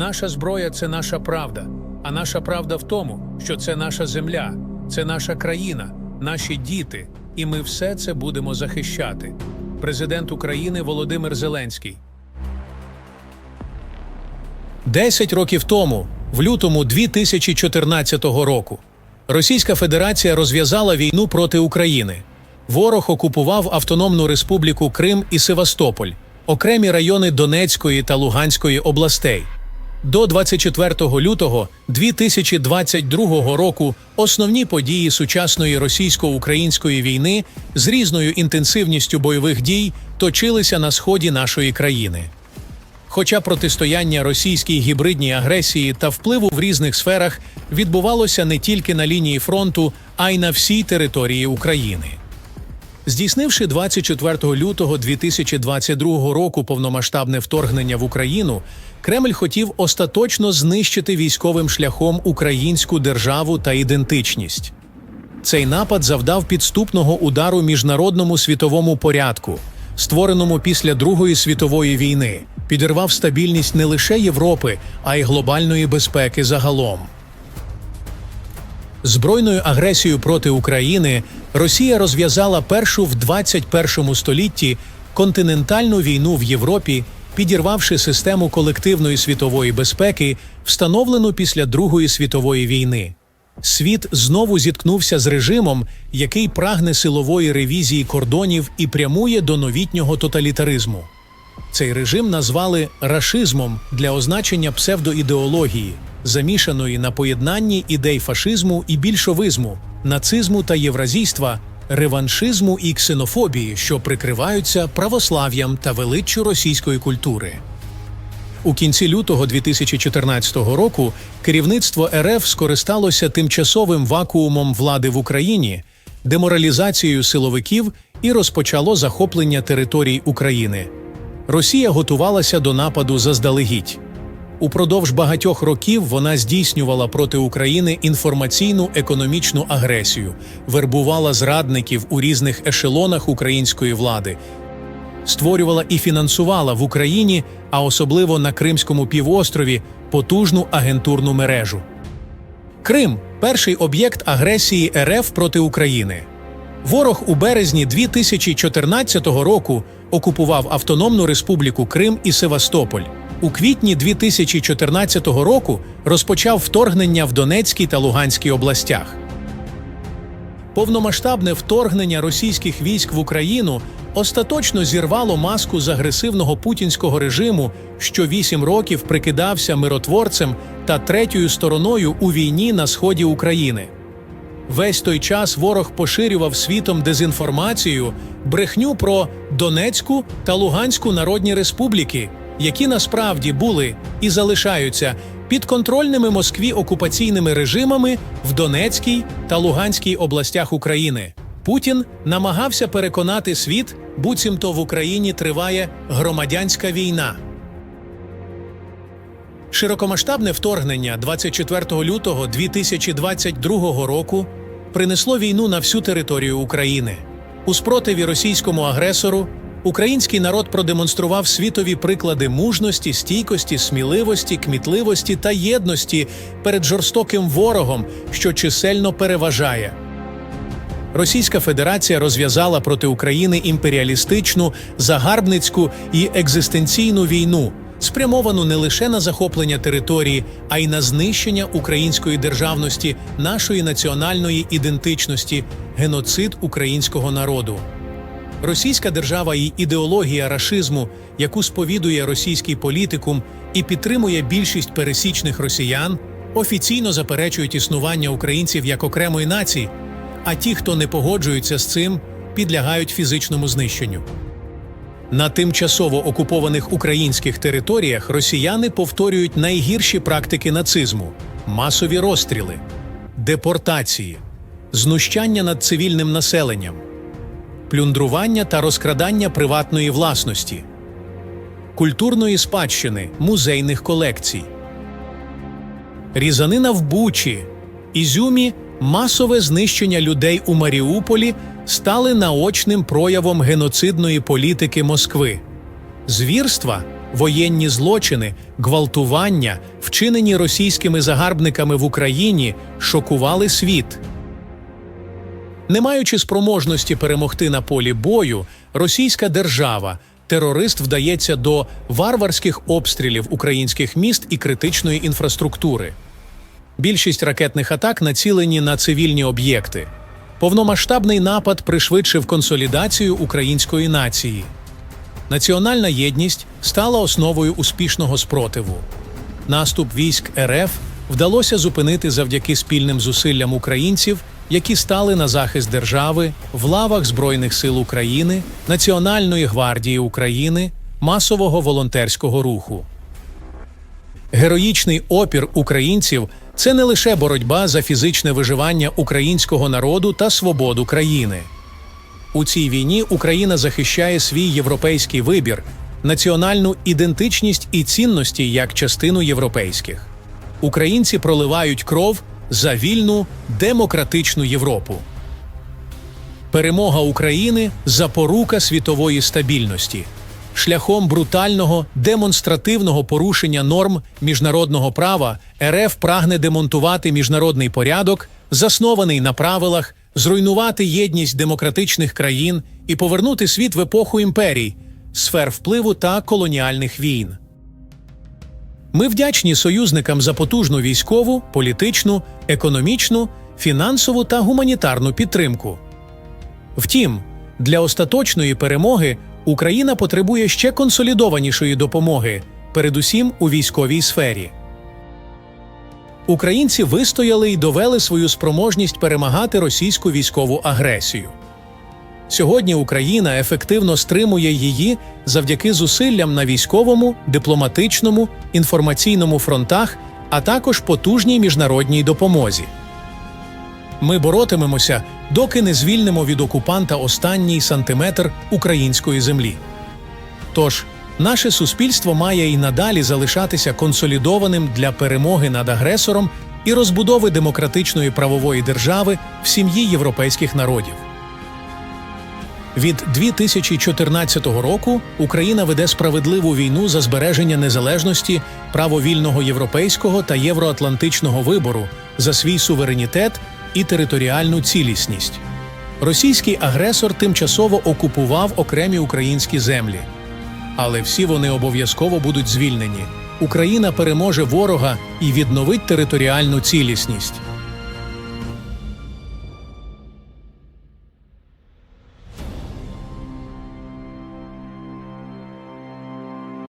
Наша зброя це наша правда. А наша правда в тому, що це наша земля, це наша країна, наші діти, і ми все це будемо захищати. Президент України Володимир Зеленський. Десять років тому, в лютому 2014 року, Російська Федерація розв'язала війну проти України. Ворог окупував Автономну Республіку Крим і Севастополь, окремі райони Донецької та Луганської областей. До 24 лютого 2022 року основні події сучасної російсько-української війни з різною інтенсивністю бойових дій точилися на сході нашої країни. Хоча протистояння російській гібридній агресії та впливу в різних сферах відбувалося не тільки на лінії фронту, а й на всій території України. Здійснивши 24 лютого 2022 року повномасштабне вторгнення в Україну, Кремль хотів остаточно знищити військовим шляхом українську державу та ідентичність. Цей напад завдав підступного удару міжнародному світовому порядку, створеному після Другої світової війни, підірвав стабільність не лише Європи, а й глобальної безпеки загалом. Збройною агресією проти України Росія розв'язала першу в 21 столітті континентальну війну в Європі, підірвавши систему колективної світової безпеки, встановлену після Другої світової війни. Світ знову зіткнувся з режимом, який прагне силової ревізії кордонів і прямує до новітнього тоталітаризму. Цей режим назвали рашизмом для означення псевдоідеології, замішаної на поєднанні ідей фашизму і більшовизму, нацизму та євразійства, реваншизму і ксенофобії, що прикриваються православ'ям та величчю російської культури. У кінці лютого 2014 року керівництво РФ скористалося тимчасовим вакуумом влади в Україні, деморалізацією силовиків і розпочало захоплення територій України. Росія готувалася до нападу заздалегідь. Упродовж багатьох років вона здійснювала проти України інформаційну економічну агресію, вербувала зрадників у різних ешелонах української влади, створювала і фінансувала в Україні, а особливо на Кримському півострові, потужну агентурну мережу. Крим перший об'єкт агресії РФ проти України. Ворог у березні 2014 року окупував Автономну Республіку Крим і Севастополь. У квітні 2014 року розпочав вторгнення в Донецькій та Луганській областях. Повномасштабне вторгнення російських військ в Україну остаточно зірвало маску з агресивного путінського режиму, що вісім років прикидався миротворцем та третьою стороною у війні на сході України. Весь той час ворог поширював світом дезінформацію, брехню про Донецьку та Луганську народні республіки, які насправді були і залишаються підконтрольними Москві окупаційними режимами в Донецькій та Луганській областях України. Путін намагався переконати світ, буцімто в Україні триває громадянська війна. Широкомасштабне вторгнення 24 лютого 2022 року принесло війну на всю територію України. У спротиві російському агресору український народ продемонстрував світові приклади мужності, стійкості, сміливості, кмітливості та єдності перед жорстоким ворогом, що чисельно переважає. Російська Федерація розв'язала проти України імперіалістичну, загарбницьку і екзистенційну війну, спрямовану не лише на захоплення території, а й на знищення української державності, нашої національної ідентичності, геноцид українського народу. Російська держава і ідеологія рашизму, яку сповідує російський політикум і підтримує більшість пересічних росіян, офіційно заперечують існування українців як окремої нації, а ті, хто не погоджуються з цим, підлягають фізичному знищенню. На тимчасово окупованих українських територіях росіяни повторюють найгірші практики нацизму: масові розстріли, депортації, знущання над цивільним населенням, плюндрування та розкрадання приватної власності, культурної спадщини, музейних колекцій, різанина в Бучі, Ізюмі, масове знищення людей у Маріуполі стали наочним проявом геноцидної політики Москви. Звірства, воєнні злочини, гвалтування, вчинені російськими загарбниками в Україні, шокували світ. Не маючи спроможності перемогти на полі бою, російська держава, терорист вдається до варварських обстрілів українських міст і критичної інфраструктури. Більшість ракетних атак націлені на цивільні об'єкти. Повномасштабний напад пришвидшив консолідацію української нації. Національна єдність стала основою успішного спротиву. Наступ військ РФ вдалося зупинити завдяки спільним зусиллям українців, які стали на захист держави в лавах Збройних сил України, Національної гвардії України, масового волонтерського руху. Героїчний опір українців це не лише боротьба за фізичне виживання українського народу та свободу країни. У цій війні Україна захищає свій європейський вибір, національну ідентичність і цінності як частину європейських. Українці проливають кров за вільну демократичну Європу. Перемога України запорука світової стабільності. Шляхом брутального демонстративного порушення норм міжнародного права РФ прагне демонтувати міжнародний порядок, заснований на правилах, зруйнувати єдність демократичних країн і повернути світ в епоху імперій, сфер впливу та колоніальних війн. Ми вдячні союзникам за потужну військову, політичну, економічну, фінансову та гуманітарну підтримку. Втім, для остаточної перемоги Україна потребує ще консолідованішої допомоги, передусім у військовій сфері. Українці вистояли і довели свою спроможність перемагати російську військову агресію. Сьогодні Україна ефективно стримує її завдяки зусиллям на військовому, дипломатичному, інформаційному фронтах, а також потужній міжнародній допомозі. Ми боротимемося, доки не звільнимо від окупанта останній сантиметр української землі. Тож, наше суспільство має і надалі залишатися консолідованим для перемоги над агресором і розбудови демократичної правової держави в сім'ї європейських народів. Від 2014 року Україна веде справедливу війну за збереження незалежності, право вільного європейського та євроатлантичного вибору за свій суверенітет і територіальну цілісність. Російський агресор тимчасово окупував окремі українські землі, але всі вони обов'язково будуть звільнені. Україна переможе ворога і відновить територіальну цілісність.